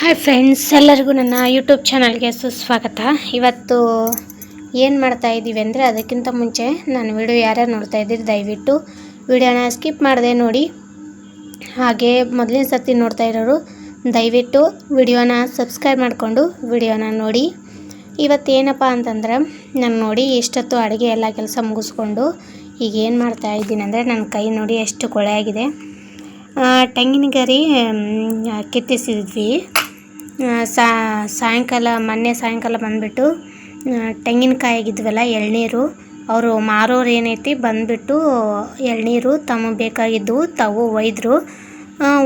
Hi friends, ಎಲ್ಲರಿಗೂ ನನ್ನ YouTube ಚಾನಲ್ಗೆ ಸುಸ್ವಾಗತ. ಇವತ್ತು ಏನು ಮಾಡ್ತಾ ಇದ್ದೀವಿ ಅಂದರೆ ಅದಕ್ಕಿಂತ ಮುಂಚೆ ನಾನು ವಿಡಿಯೋ ಯಾರ್ಯಾರು ನೋಡ್ತಾ ಇದ್ದೀರಿ, ದಯವಿಟ್ಟು ವಿಡಿಯೋನ ಸ್ಕಿಪ್ ಮಾಡಿದೆ ನೋಡಿ. ಹಾಗೆ ಮೊದಲಿನ ಸರ್ತಿ ನೋಡ್ತಾ ಇರೋರು, ದಯವಿಟ್ಟು ವಿಡಿಯೋನ ಸಬ್ಸ್ಕ್ರೈಬ್ ಮಾಡಿಕೊಂಡು ವಿಡಿಯೋನ ನೋಡಿ. ಇವತ್ತು ಏನಪ್ಪ ಅಂತಂದ್ರೆ, ನಾನು ನೋಡಿ ಎಷ್ಟೊತ್ತು ಅಡುಗೆ ಎಲ್ಲ ಕೆಲಸ ಮುಗಿಸ್ಕೊಂಡು ಈಗ ಏನು ಮಾಡ್ತಾ ಇದ್ದೀನಿ ಅಂದರೆ ನನ್ನ ಕೈ ನೋಡಿ ಎಷ್ಟು ಕೊಳೆ ಆಗಿದೆ. ತೆಂಗಿನ ಗರಿ ಕೆತ್ತಿಸಿದ್ವಿ. ಸಾಯಂಕಾಲ, ಮೊನ್ನೆ ಸಾಯಂಕಾಲ ಬಂದುಬಿಟ್ಟು ತೆಂಗಿನಕಾಯಿ ಆಗಿದ್ವಲ್ಲ ಎಳನೀರು, ಅವರು ಮಾರೋರು ಏನೈತಿ ಬಂದುಬಿಟ್ಟು ಎಳನೀರು ತಮಗೆ ಬೇಕಾಗಿದ್ದವು ತಾವು ಒಯ್ದರು.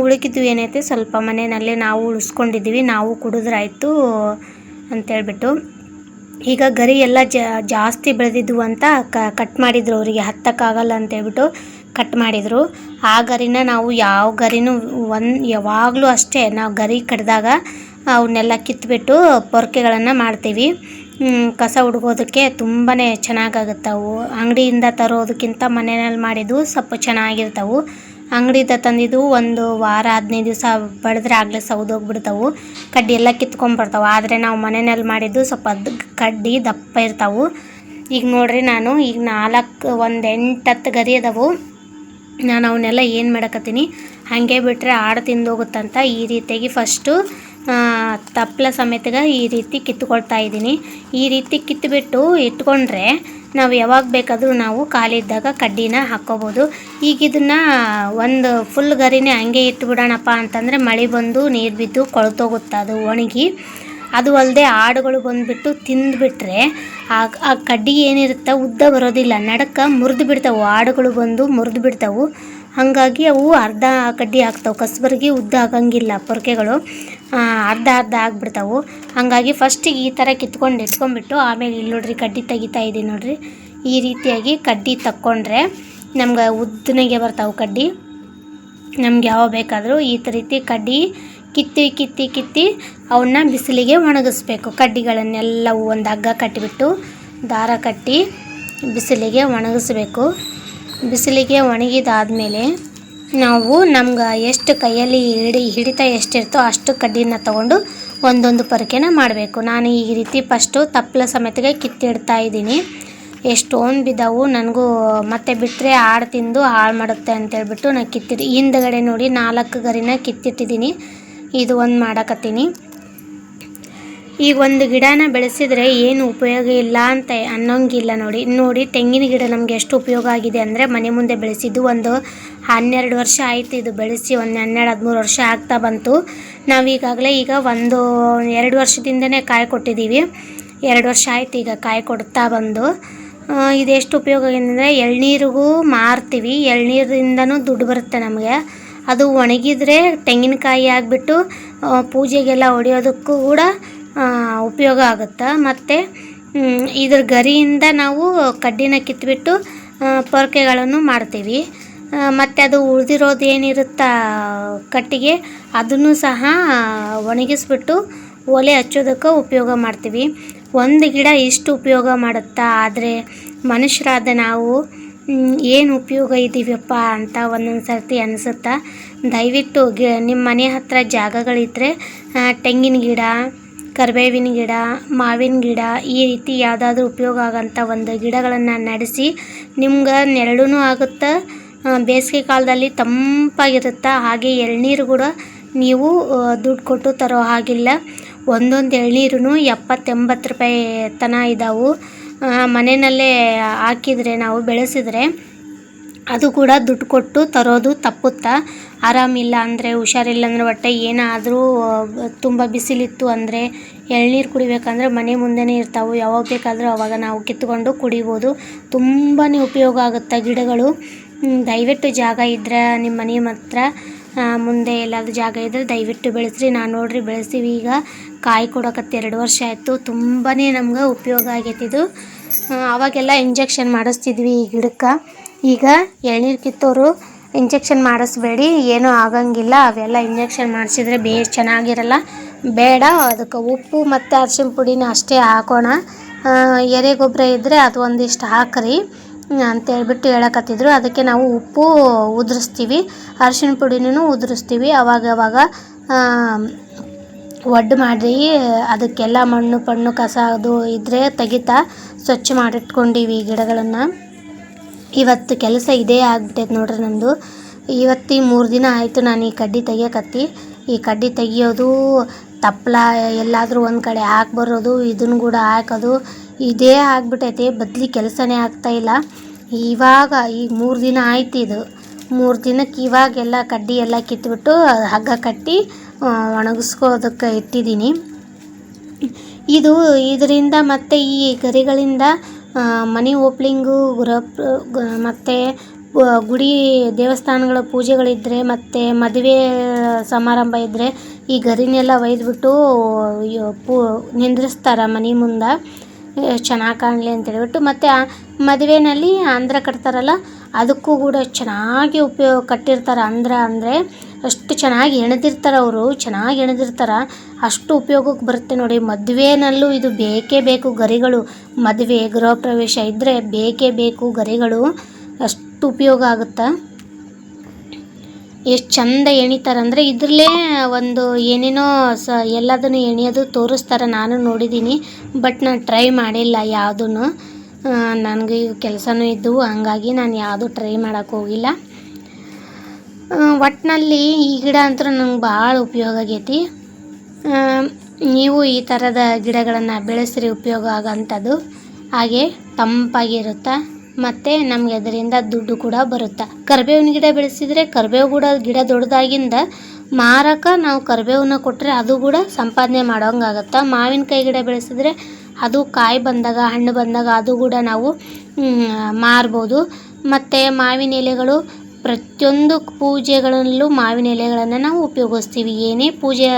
ಉಳುಕಿದ್ವು ಏನೈತಿ ಸ್ವಲ್ಪ ಮನೆಯಲ್ಲೇ ನಾವು ಉಳಿಸ್ಕೊಂಡಿದ್ದೀವಿ, ನಾವು ಕುಡಿದ್ರಾಯ್ತು ಅಂತೇಳ್ಬಿಟ್ಟು. ಈಗ ಗರಿ ಎಲ್ಲ ಜಾಸ್ತಿ ಬೆಳೆದಿದ್ವು ಅಂತ ಕಟ್ ಮಾಡಿದರು ಅವರಿಗೆ, ಹತ್ತಕ್ಕಾಗಲ್ಲ ಅಂತೇಳ್ಬಿಟ್ಟು ಕಟ್ ಮಾಡಿದರು. ಆ ಗರಿನ ನಾವು ಯಾವ ಗರಿನೂ ಒಂದು, ಯಾವಾಗಲೂ ಅಷ್ಟೇ, ನಾವು ಗರಿ ಕಡ್ದಾಗ ಅವನ್ನೆಲ್ಲ ಕಿತ್ಬಿಟ್ಟು ಪೊರ್ಕೆಗಳನ್ನು ಮಾಡ್ತೀವಿ. ಕಸ ಹುಡುಗೋದಕ್ಕೆ ತುಂಬಾ ಚೆನ್ನಾಗಾಗುತ್ತೆ ಅವು. ಅಂಗಡಿಯಿಂದ ತರೋದಕ್ಕಿಂತ ಮನೆಯಲ್ಲಿ ಮಾಡಿದ್ದು ಸ್ವಲ್ಪ ಚೆನ್ನಾಗಿರ್ತವೆ. ಅಂಗಡಿಯಿಂದ ತಂದಿದ್ದು ಒಂದು ವಾರ, ಹದಿನೈದು ದಿವಸ ಬಡಿದ್ರೆ ಆಗಲೇ ಸೌದೋಗ್ಬಿಡ್ತಾವೆ ಕಡ್ಡಿ ಎಲ್ಲ ಕಿತ್ಕೊಂಡ್ಬರ್ತಾವೆ ಆದರೆ ನಾವು ಮನೆಯಲ್ಲಿ ಮಾಡಿದ್ದು ಸ್ವಲ್ಪ ಕಡ್ಡಿ ದಪ್ಪ ಇರ್ತಾವೆ. ಈಗ ನೋಡ್ರಿ ನಾನು, ಈಗ ನಾಲ್ಕು, ಒಂದು ಎಂಟು, ಹತ್ತು ಗರಿ ಅದಾವು. ನಾನು ಅವನ್ನೆಲ್ಲ ಏನು ಮಾಡಕತ್ತೀನಿ? ಹಾಗೆ ಬಿಟ್ಟರೆ ಆಡು ತಿಂದೋಗುತ್ತಂತ ಈ ರೀತಿಯಾಗಿ ಫಸ್ಟು ತಪ್ಪಲ ಸಮೇತಗ ಈ ರೀತಿ ಕಿತ್ಕೊಳ್ತಾ ಇದ್ದೀನಿ. ಈ ರೀತಿ ಕಿತ್ತುಬಿಟ್ಟು ಇಟ್ಕೊಂಡ್ರೆ ನಾವು ಯಾವಾಗ ಬೇಕಾದರೂ ನಾವು ಕಾಲಿದ್ದಾಗ ಕಡ್ಡಿನ ಹಾಕ್ಕೋಬೋದು. ಈಗ ಇದನ್ನು ಒಂದು ಫುಲ್ ಗರಿನೇ ಹಂಗೆ ಇಟ್ಬಿಡೋಣಪ್ಪ ಅಂತಂದರೆ ಮಳೆ ಬಂದು ನೀರು ಬಿದ್ದು ಕೊಳ್ತೋಗುತ್ತೆ ಅದು ಒಣಗಿ. ಅದು ಅಲ್ಲದೆ ಆಡುಗಳು ಬಂದುಬಿಟ್ಟು ತಿಂದುಬಿಟ್ರೆ ಆ ಆ ಕಡ್ಡಿ ಏನಿರುತ್ತೆ ಉದ್ದ ಬರೋದಿಲ್ಲ. ನಡಕ್ಕೆ ಮುರಿದು ಬಿಡ್ತಾವೆ ಆಡುಗಳು ಬಂದು ಮುರಿದು ಬಿಡ್ತಾವೆ ಹಾಗಾಗಿ ಅವು ಅರ್ಧ ಕಡ್ಡಿ ಆಗ್ತಾವೆ. ಕಸ್ಬರ್ಗಿ ಉದ್ದ ಆಗಂಗಿಲ್ಲ ಪೊರ್ಕೆಗಳು. ಅರ್ಧ ಅರ್ಧ ಆಗಿಬಿಡ್ತಾವೆ. ಹಾಗಾಗಿ ಫಸ್ಟಿಗೆ ಈ ಥರ ಕಿತ್ಕೊಂಡು ಇಟ್ಕೊಂಡ್ಬಿಟ್ಟು ಆಮೇಲೆ ಇಲ್ಲಿ ನೋಡ್ರಿ ಕಡ್ಡಿ ತೆಗಿತಾ ಇದ್ದೀನಿ ನೋಡ್ರಿ. ಈ ರೀತಿಯಾಗಿ ಕಡ್ಡಿ ತಕ್ಕೊಂಡ್ರೆ ನಮ್ಗೆ ಉದ್ದನೆಗೆ ಬರ್ತಾವೆ ಕಡ್ಡಿ. ನಮ್ಗೆ ಯಾವ ಬೇಕಾದರೂ ಈ ರೀತಿ ಕಡ್ಡಿ ಕಿತ್ತಿ ಕಿತ್ತಿ ಕಿತ್ತಿ ಅವನ್ನ ಬಿಸಿಲಿಗೆ ಒಣಗಿಸ್ಬೇಕು. ಕಡ್ಡಿಗಳನ್ನೆಲ್ಲ ಒಂದು ಹಗ್ಗ ಕಟ್ಟಿಬಿಟ್ಟು ದಾರ ಕಟ್ಟಿ ಬಿಸಿಲಿಗೆ ಒಣಗಿಸ್ಬೇಕು. ಬಿಸಿಲಿಗೆ ಒಣಗಿದಾದ್ಮೇಲೆ ನಾವು ನಮ್ಗೆ ಎಷ್ಟು ಕೈಯಲ್ಲಿ ಹಿಡಿ, ಹಿಡಿತ ಎಷ್ಟಿರ್ತೋ ಅಷ್ಟು ಕಡ್ಡಿನ ತಗೊಂಡು ಒಂದೊಂದು ಪೊರಕೆನ ಮಾಡಬೇಕು. ನಾನು ಈ ರೀತಿ ಫಸ್ಟು ತಪ್ಪಲ ಸಮೇತಗೆ ಕಿತ್ತಿಡ್ತಾ ಇದ್ದೀನಿ. ಎಷ್ಟೊಂದು ಬಿದ್ದಾವು. ನನಗೂ ಮತ್ತೆ ಬಿಟ್ಟರೆ ಆಡು ತಿಂದು ಹಾಳು ಮಾಡುತ್ತೆ ಅಂತೇಳ್ಬಿಟ್ಟು ನಾನು ಕಿತ್ತಿದ್ದು ಹಿಂದ್ಗಡೆ ನೋಡಿ ನಾಲ್ಕು ಗರಿನ ಕಿತ್ತಿಟ್ಟಿದ್ದೀನಿ. ಇದು ಒಂದು ಮಾಡಕತ್ತೀನಿ. ಈಗ ಒಂದು ಗಿಡನ ಬೆಳೆಸಿದರೆ ಏನು ಉಪಯೋಗ ಇಲ್ಲ ಅಂತ ಅನ್ನೋಂಗಿಲ್ಲ ನೋಡಿ. ನೋಡಿ, ತೆಂಗಿನ ಗಿಡ ನಮಗೆ ಎಷ್ಟು ಉಪಯೋಗ ಆಗಿದೆ ಅಂದರೆ ಮನೆ ಮುಂದೆ ಬೆಳೆಸಿದ್ದು ಒಂದು ಹನ್ನೆರಡು ವರ್ಷ ಆಯಿತು ಇದು ಬೆಳೆಸಿ, ಒಂದು ಹನ್ನೆರಡು, ಹದಿಮೂರು ವರ್ಷ ಆಗ್ತಾ ಬಂತು. ನಾವು ಈಗಾಗಲೇ ಈಗ ಒಂದು ಎರಡು ವರ್ಷದಿಂದನೇ ಕಾಯಿ ಕೊಟ್ಟಿದ್ದೀವಿ. ಎರಡು ವರ್ಷ ಆಯ್ತು ಈಗ ಕಾಯಿ ಕೊಡ್ತಾ ಬಂದು. ಇದೆಷ್ಟು ಉಪಯೋಗ ಅಂದರೆ ಎಳ್ನೀರಿಗೂ ಮಾರ್ತೀವಿ. ಎಳ್ನೀರಿಂದನೂ ದುಡ್ಡು ಬರುತ್ತೆ ನಮಗೆ. ಅದು ಒಣಗಿದ್ರೆ ತೆಂಗಿನಕಾಯಿ ಆಗಿಬಿಟ್ಟು ಪೂಜೆಗೆಲ್ಲ ಹೊಡೆಯೋದಕ್ಕೂ ಕೂಡ ಉಪಯೋಗ ಆಗುತ್ತೆ? ಮತ್ತು ಇದ್ರ ಗರಿಯಿಂದ ನಾವು ಕಡ್ಡಿನ ಕಿತ್ಬಿಟ್ಟು ಪೊರಕೆಗಳನ್ನು ಮಾಡ್ತೀವಿ. ಮತ್ತು ಅದು ಉಳಿದಿರೋದು ಏನಿರುತ್ತಾ ಕಟ್ಟಿಗೆ, ಅದನ್ನು ಸಹ ಒಣಗಿಸ್ಬಿಟ್ಟು ಒಲೆ ಹಚ್ಚೋದಕ್ಕೆ ಉಪಯೋಗ ಮಾಡ್ತೀವಿ. ಒಂದು ಗಿಡ ಇಷ್ಟು ಉಪಯೋಗ ಮಾಡುತ್ತಾ? ಆದರೆ, ಮನುಷ್ಯರಾದ ನಾವು ಏನು ಉಪಯೋಗ ಇದ್ದೀವಪ್ಪ ಅಂತ ಒಂದೊಂದು ಸರ್ತಿ ಅನಿಸುತ್ತಾ? ದಯವಿಟ್ಟು ಗಿ, ನಿಮ್ಮ ಮನೆ ಹತ್ತಿರ ಜಾಗಗಳಿದ್ದರೆ ತೆಂಗಿನ ಗಿಡ ಕರಿಬೇವಿನ ಗಿಡ, ಮಾವಿನ ಗಿಡ, ಈ ರೀತಿ ಯಾವುದಾದ್ರೂ ಉಪಯೋಗ ಆಗೋಂಥ ಒಂದು ಗಿಡಗಳನ್ನು ನಡೆಸಿ ನಿಮ್ಗೆ ನೆರಳೂ ಆಗುತ್ತೆ ಬೇಸಿಗೆ ಕಾಲದಲ್ಲಿ ತಂಪಾಗಿರುತ್ತೆ, ಹಾಗೆ ಎಳ್ನೀರು ಕೂಡ ನೀವು ದುಡ್ಡು ಕೊಟ್ಟು ತರೋ ಹಾಗಿಲ್ಲ. ಒಂದೊಂದು ಎಳ್ನೀರು ಎಪ್ಪತ್ತೆಂಬತ್ತು ರೂಪಾಯಿ ತನ ಇದ್ದಾವೆ ಮನೆಯಲ್ಲೇ ಹಾಕಿದರೆ, ನಾವು ಬೆಳೆಸಿದರೆ ಅದು ಕೂಡ ದುಡ್ಡು ಕೊಟ್ಟು ತರೋದು ತಪ್ಪುತ್ತಾ? ಆರಾಮಿಲ್ಲ ಅಂದರೆ, ಹುಷಾರಿಲ್ಲ ಅಂದರೆ, ಹೊಟ್ಟೆ ಏನಾದರೂ ತುಂಬ ಬಿಸಿಲಿತ್ತು ಅಂದರೆ, ಎಳ್ನೀರು ಕುಡಿಬೇಕಂದ್ರೆ ಮನೆ ಮುಂದೆನೇ ಇರ್ತಾವೆ. ಯಾವಾಗ ಬೇಕಾದರೂ ಅವಾಗ ನಾವು ಕಿತ್ಕೊಂಡು ಕುಡಿಬೋದು. ತುಂಬಾ ಉಪಯೋಗ ಆಗುತ್ತೆ ಗಿಡಗಳು? ದಯವಿಟ್ಟು ಜಾಗ ಇದ್ದರೆ ನಿಮ್ಮ ಮನೆ ಹತ್ರ ಮುಂದೆ ಎಲ್ಲಾದರೂ ಜಾಗ ಇದ್ದರೆ ದಯವಿಟ್ಟು ಬೆಳೆಸ್ರಿ. ನಾನು ನೋಡ್ರಿ, ಬೆಳೆಸ್ತೀವಿ. ಈಗ ಕಾಯಿ ಕೊಡಕತ್ತೆ ಎರಡು ವರ್ಷ ಆಯಿತು. ತುಂಬಾ ನಮ್ಗೆ ಉಪಯೋಗ ಆಗೈತಿದು ಅವಾಗೆಲ್ಲ ಇಂಜೆಕ್ಷನ್ ಮಾಡಿಸ್ತಿದ್ವಿ ಈ ಗಿಡಕ್ಕೆ. ಈಗ ಎಳ್ನೀರು ಕಿತ್ತೋರು ಇಂಜೆಕ್ಷನ್ ಮಾಡಿಸ್ಬೇಡಿ, ಏನೂ ಆಗಂಗಿಲ್ಲ. ಅವೆಲ್ಲ ಇಂಜೆಕ್ಷನ್ ಮಾಡಿಸಿದ್ರೆ ಬೇ ಚೆನ್ನಾಗಿರಲ್ಲ. ಬೇಡ, ಅದಕ್ಕೆ ಉಪ್ಪು ಮತ್ತು ಅರ್ಶಿನ ಪುಡಿನ ಅಷ್ಟೇ ಹಾಕೋಣ. ಎರೆ ಗೊಬ್ಬರ ಇದ್ದರೆ ಅದು ಒಂದಿಷ್ಟು ಹಾಕ್ರಿ. ಅಂತೇಳ್ಬಿಟ್ಟು ಹೇಳಕತ್ತಿದ್ರು. ಅದಕ್ಕೆ ನಾವು ಉಪ್ಪು ಉದುರಿಸ್ತೀವಿ. ಅರ್ಶಿನ ಪುಡಿನೂ ಉದುರಿಸ್ತೀವಿ. ಅವಾಗ ಅವಾಗ ಒಡ್ಡು ಮಾಡಿ ಅದಕ್ಕೆಲ್ಲ ಮಣ್ಣು, ಪಣ್ಣು, ಕಸ ಅದು ಇದ್ದರೆ ತೆಗಿತಾ ಸ್ವಚ್ಛ ಮಾಡಿಟ್ಕೊಂಡೀವಿ ಗಿಡಗಳನ್ನು. ಇವತ್ತು ಕೆಲಸ ಇದೇ ಆಗ್ಬಿಟ್ಟೈತೆ ನೋಡ್ರಿ ನಂದು. ಇವತ್ತು ಮೂರು ದಿನ ಆಯಿತು ನಾನು ಈ ಕಡ್ಡಿ ತೆಗಿಯಕತ್ತಿ. ಈ ಕಡ್ಡಿ ತೆಗಿಯೋದು ತಪ್ಪಲ ಎಲ್ಲಾದರೂ ಒಂದು ಕಡೆ ಹಾಕ್ಬರೋದು ಇದನ್ನು ಕೂಡ ಹಾಕೋದು, ಇದೇ ಆಗ್ಬಿಟ್ಟೈತೆ. ಬದ್ಲಿ ಕೆಲಸನೇ ಆಗ್ತಾಯಿಲ್ಲ ಇವಾಗ ಈ ಮೂರು ದಿನ ಆಯ್ತು ಇದು. ಮೂರು ದಿನಕ್ಕೆ ಇವಾಗೆಲ್ಲ ಕಡ್ಡಿ ಎಲ್ಲ ಕಿತ್ಬಿಟ್ಟು ಹಗ್ಗ ಕಟ್ಟಿ ಒಣಗಿಸ್ಕೋದಕ್ಕೆ ಇಟ್ಟಿದ್ದೀನಿ. ಇದು, ಇದರಿಂದ ಮತ್ತು ಈ ಗರಿಗಳಿಂದ ಮನೆ ಓಪ್ಲಿಂಗು ಗೃಹ ಮತ್ತು ಗುಡಿ ದೇವಸ್ಥಾನಗಳ ಪೂಜೆಗಳಿದ್ದರೆ ಮತ್ತು ಮದುವೆ, ಸಮಾರಂಭ ಇದ್ದರೆ ಈ ಗರಿನೆಲ್ಲ ಒಯ್ದುಬಿಟ್ಟು ಪೂ, ನಿಂದ್ರಿಸ್ತಾರೆ ಮನೆ ಮುಂದೆ. ಚೆನ್ನಾಗಿ ಕಾಣಲಿ ಅಂತ ಹೇಳ್ಬಿಟ್ಟು ಮತ್ತು ಮದುವೆನಲ್ಲಿ ಅಂದ್ರ ಕಟ್ತಾರಲ್ಲ, ಅದಕ್ಕೂ ಕೂಡ ಚೆನ್ನಾಗಿ ಉಪಯೋಗ, ಕಟ್ಟಿರ್ತಾರೆ ಅಂದ್ರ ಅಂದರೆ ಅಷ್ಟು ಚೆನ್ನಾಗಿ ಹೆಣೆದಿರ್ತಾರೆ ಅವರು, ಚೆನ್ನಾಗಿ ಹೆಣೆದಿರ್ತಾರೆ ಅಷ್ಟು ಉಪಯೋಗಕ್ಕೆ ಬರುತ್ತೆ ನೋಡಿ, ಮದುವೆನಲ್ಲೂ ಇದು ಬೇಕೇ ಬೇಕು ಗರಿಗಳು. ಮದುವೆ ಗೃಹ ಪ್ರವೇಶ ಇದ್ದರೆ ಬೇಕೇ ಬೇಕು ಗರಿಗಳು. ಅಷ್ಟು ಉಪಯೋಗ ಆಗುತ್ತೆ? ಎಷ್ಟು ಚಂದ ಎಣಿತಾರೆ ಅಂದರೆ ಇದ್ರಲ್ಲೇ ಒಂದು ಏನೇನೋ ಸ ಎಲ್ಲದನ್ನು ಎಣಿಯೋದು ತೋರಿಸ್ತಾರೆ, ನಾನು ನೋಡಿದ್ದೀನಿ ಬಟ್ ನಾನು ಟ್ರೈ ಮಾಡಿಲ್ಲ ಯಾವುದೂ ನನಗೆ ಕೆಲಸನೂ ಇದ್ದವು ಹಂಗಾಗಿ ನಾನು ಯಾವುದು ಟ್ರೈ ಮಾಡೋಕ್ಕೆ ಹೋಗಿಲ್ಲ. ಒಟ್ಟಿನಲ್ಲಿ ಈ ಗಿಡ ಅಂತೂ ನಂಗೆ ಭಾಳ ಉಪಯೋಗ ಆಗೈತಿ. ನೀವು ಈ ಥರದ ಗಿಡಗಳನ್ನು ಬೆಳೆಸ್ರಿ ಉಪಯೋಗ ಆಗೋಂಥದ್ದು ಹಾಗೆ ತಂಪಾಗಿರುತ್ತೆ ಮತ್ತು ನಮಗೆ ಅದರಿಂದ ದುಡ್ಡು ಕೂಡ ಬರುತ್ತೆ. ಕರಿಬೇವಿನ ಗಿಡ ಬೆಳೆಸಿದರೆ ಕರಿಬೇವು ಕೂಡ ಗಿಡ ದೊಡ್ಡದಾಗಿಂದ ಮಾರಕ ನಾವು ಕರಿಬೇವನ್ನ ಕೊಟ್ಟರೆ ಅದು ಕೂಡ ಸಂಪಾದನೆ ಮಾಡೋಂಗಾಗತ್ತೆ ಮಾವಿನಕಾಯಿ ಗಿಡ ಬೆಳೆಸಿದ್ರೆ ಅದು ಕಾಯಿ ಬಂದಾಗ, ಹಣ್ಣು ಬಂದಾಗ ಅದು ಕೂಡ ನಾವು ಮಾರ್ಬೋದು. ಮತ್ತು ಮಾವಿನ ಎಲೆಗಳು ಪ್ರತಿಯೊಂದು ಪೂಜೆಗಳಲ್ಲೂ ಮಾವಿನ ಎಲೆಗಳನ್ನು ನಾವು ಉಪಯೋಗಿಸ್ತೀವಿ. ಏನೇ ಪೂಜೆ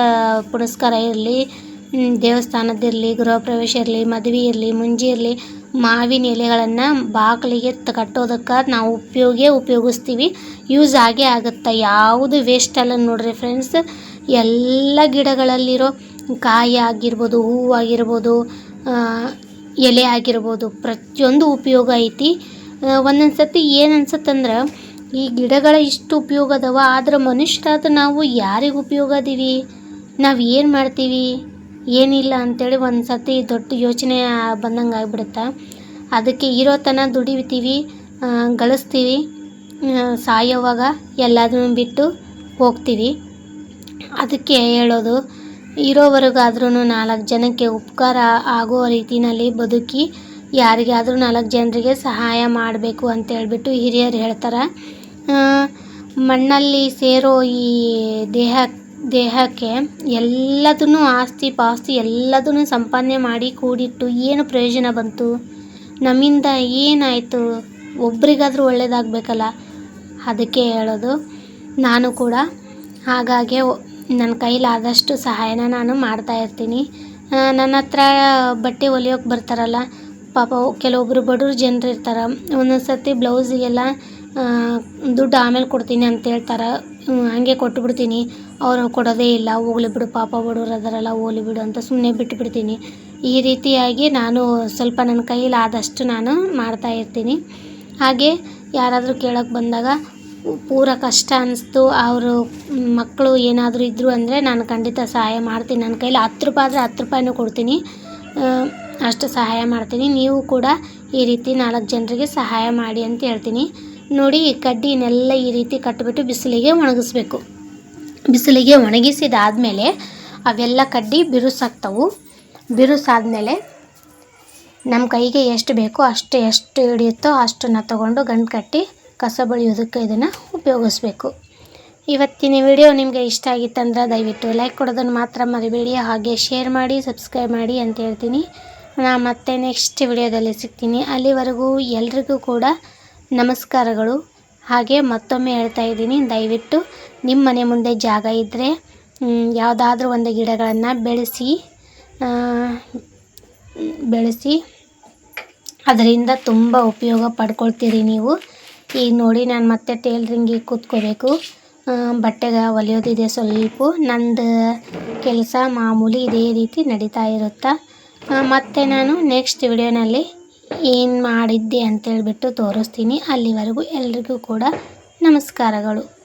ಪುನಸ್ಕಾರ ಇರಲಿ ದೇವಸ್ಥಾನದಿರಲಿ ಗೃಹ ಪ್ರವೇಶ ಇರಲಿ, ಮದುವೆ ಇರಲಿ, ಮುಂಜಿ ಇರಲಿ, ಮಾವಿನ ಎಲೆಗಳನ್ನು ಬಾಗಿಲಿಗೆ ಕಟ್ಟೋದಕ್ಕೆ ನಾವು ಉಪಯೋಗ ಉಪಯೋಗಿಸ್ತೀವಿ. ಯೂಸ್ ಆಗೇ ಆಗುತ್ತೆ. ಯಾವುದು ವೇಸ್ಟ್ ಅಲ್ಲ ನೋಡಿರಿ ಫ್ರೆಂಡ್ಸ್. ಎಲ್ಲ ಗಿಡಗಳಲ್ಲಿರೋ ಕಾಯಿ ಆಗಿರ್ಬೋದು ಹೂವು ಆಗಿರ್ಬೋದು ಎಲೆ ಆಗಿರ್ಬೋದು, ಪ್ರತಿಯೊಂದು ಉಪಯೋಗ ಐತಿ. ಒಂದೊಂದು ಸತಿ ಏನು ಅನ್ಸತ್ತಂದ್ರೆ ಈ ಗಿಡಗಳ ಇಷ್ಟು ಉಪಯೋಗ ಅದಾವ, ಆದ್ರೆ ಮನುಷ್ಯರಾದ ನಾವು ಯಾರಿಗೆ ಉಪಯೋಗ ಅದೀವಿ ನಾವು ಏನು ಮಾಡ್ತೀವಿ? ಏನಿಲ್ಲ ಅಂಥೇಳಿ ಒಂದು ಸತಿ ದೊಡ್ಡ ಯೋಚನೆ ಬಂದಂಗೆ ಆಗ್ಬಿಡುತ್ತೆ. ಅದಕ್ಕೆ ಇರೋ ತನಕ ದುಡಿತೀವಿ ಗಳಿಸ್ತೀವಿ ಸಾಯೋವಾಗ ಎಲ್ಲದನ್ನು ಬಿಟ್ಟು ಹೋಗ್ತೀವಿ. ಅದಕ್ಕೆ ಹೇಳೋದು ಇರೋವರೆಗಾದ್ರೂ ನಾಲ್ಕು ಜನಕ್ಕೆ ಉಪಕಾರ ಆಗೋ ರೀತಿಯಲ್ಲಿ ಬದುಕಿ ಯಾರಿಗಾದರೂ ನಾಲ್ಕು ಜನರಿಗೆ ಸಹಾಯ ಮಾಡಬೇಕು ಅಂತೇಳ್ಬಿಟ್ಟು ಹಿರಿಯರು ಹೇಳ್ತಾರೆ. ಮಣ್ಣಲ್ಲಿ ಸೇರೋ ಈ ದೇಹ, ದೇಹಕ್ಕೆ ಎಲ್ಲದನ್ನು ಆಸ್ತಿ ಪಾಸ್ತಿ ಎಲ್ಲದನ್ನು ಸಂಪಾದನೆ ಮಾಡಿ ಕೂಡಿಟ್ಟು ಏನು ಪ್ರಯೋಜನ ಬಂತು? ನಮ್ಮಿಂದ ಏನಾಯಿತು? ಒಬ್ರಿಗಾದರೂ ಒಳ್ಳೇದಾಗಬೇಕಲ್ಲ? ಅದಕ್ಕೆ ಹೇಳೋದು, ನಾನು ಕೂಡ ಹಾಗಾಗಿ ನನ್ನ ಕೈಲಾದಷ್ಟು ಸಹಾಯನ ನಾನು ಮಾಡ್ತಾಯಿರ್ತೀನಿ ನನ್ನ ಹತ್ರ ಬಟ್ಟೆ ಹೊಲಿಯೋಕೆ ಬರ್ತಾರಲ್ಲ ಪಾಪ ಕೆಲವೊಬ್ಬರು ಬಡವ್ರು ಜನರು ಇರ್ತಾರೆ ಒಂದೊಂದು ಸರ್ತಿ ಬ್ಲೌಸಿಗೆಲ್ಲ ದುಡ್ಡು ಆಮೇಲೆ ಕೊಡ್ತೀನಿ ಅಂತ ಹೇಳ್ತಾರೆ ಹಾಗೆ ಕೊಟ್ಟುಬಿಡ್ತೀನಿ ಅವರು ಕೊಡೋದೇ ಇಲ್ಲ, ಹೋಗ್ಲಿ ಬಿಡು, ಪಾಪ ಬಡವ್ರು ಅದಾರಲ್ಲ, ಹೋಗ್ಲಿ ಬಿಡು ಅಂತ ಸುಮ್ಮನೆ ಬಿಟ್ಟುಬಿಡ್ತೀನಿ ಈ ರೀತಿಯಾಗಿ ನಾನು ಸ್ವಲ್ಪ ನನ್ನ ಕೈಯಲ್ಲಿ ಆದಷ್ಟು ನಾನು ಮಾಡ್ತಾ ಇರ್ತೀನಿ. ಹಾಗೆ ಯಾರಾದರೂ ಕೇಳೋಕ್ಕೆ ಬಂದಾಗ ಪೂರ ಕಷ್ಟ ಅನ್ನಿಸ್ತು ಅವರು ಮಕ್ಕಳು ಏನಾದರೂ ಇದ್ದರು ಅಂದರೆ ನಾನು ಖಂಡಿತ ಸಹಾಯ ಮಾಡ್ತೀನಿ. ನನ್ನ ಕೈಲಿ ಹತ್ತು ರೂಪಾಯಿ ಆದರೆ ಹತ್ತು ರೂಪಾಯಿನೂ ಕೊಡ್ತೀನಿ. ಅಷ್ಟು ಸಹಾಯ ಮಾಡ್ತೀನಿ. ನೀವು ಕೂಡ ಈ ರೀತಿ ನಾಲ್ಕು ಜನರಿಗೆ ಸಹಾಯ ಮಾಡಿ ಅಂತ ಹೇಳ್ತೀನಿ. ನೋಡಿ, ಈ ಕಡ್ಡಿನೆಲ್ಲ ಈ ರೀತಿ ಕಟ್ಟಿಬಿಟ್ಟು ಬಿಸಿಲಿಗೆ ಒಣಗಿಸ್ಬೇಕು. ಬಿಸಿಲಿಗೆ ಒಣಗಿಸಿದಾದಮೇಲೆ ಅವೆಲ್ಲ ಕಡ್ಡಿ ಬಿರುಸಾಗ್ತವೆ. ಬಿರುಸಾದಮೇಲೆ ನಮ್ಮ ಕೈಗೆ ಎಷ್ಟು ಬೇಕೋ ಅಷ್ಟು ಎಷ್ಟು ಹಿಡಿಯುತ್ತೋ ಅಷ್ಟನ್ನು ತಗೊಂಡು ಗಂಟು ಕಟ್ಟಿ ಕಸ ಬಳಿಯೋದಕ್ಕೆ ಇದನ್ನು ಉಪಯೋಗಿಸ್ಬೇಕು. ಇವತ್ತಿನ ವಿಡಿಯೋ ನಿಮಗೆ ಇಷ್ಟ ಆಗಿತ್ತಂದ್ರೆ ದಯವಿಟ್ಟು ಲೈಕ್ ಕೊಡೋದನ್ನು ಮಾತ್ರ ಮರಿಬೇಡಿ. ಹಾಗೆ ಶೇರ್ ಮಾಡಿ, ಸಬ್ಸ್ಕ್ರೈಬ್ ಮಾಡಿ ಅಂತ ಹೇಳ್ತೀನಿ. ನಾನು ಮತ್ತೆ ನೆಕ್ಸ್ಟ್ ವಿಡಿಯೋದಲ್ಲಿ ಸಿಗ್ತೀನಿ. ಅಲ್ಲಿವರೆಗೂ ಎಲ್ರಿಗೂ ಕೂಡ ನಮಸ್ಕಾರಗಳು. ಹಾಗೆ ಮತ್ತೊಮ್ಮೆ ಹೇಳ್ತಾ ಇದ್ದೀನಿ. ದಯವಿಟ್ಟು ನಿಮ್ಮ ಮನೆ ಮುಂದೆ ಜಾಗ ಇದ್ದರೆ ಯಾವುದಾದ್ರೂ ಒಂದು ಗಿಡಗಳನ್ನು ಬೆಳೆಸಿ ಬೆಳೆಸಿ, ಅದರಿಂದ ತುಂಬ ಉಪಯೋಗ ಪಡ್ಕೊಳ್ತೀರಿ ನೀವು. ಈಗ ನೋಡಿ ನಾನು ಮತ್ತೆ ಟೇಲ್ರಿಂಗಿಗೆ ಕೂತ್ಕೋಬೇಕು. ಬಟ್ಟೆಗೆ ಹೊಲಿಯೋದಿದೆ ಸ್ವಲ್ಪ. ನಂದು ಕೆಲಸ ಮಾಮೂಲಿ ಇದೇ ರೀತಿ ನಡೀತಾ ಇರುತ್ತೆ? ಮತ್ತು ನಾನು ನೆಕ್ಸ್ಟ್ ವಿಡಿಯೋನಲ್ಲಿ ಏನು ಮಾಡಿದ್ದೆ ಅಂತೇಳ್ಬಿಟ್ಟು ತೋರಿಸ್ತೀನಿ. ಅಲ್ಲಿವರೆಗೂ ಎಲ್ರಿಗೂ ಕೂಡ ನಮಸ್ಕಾರಗಳು.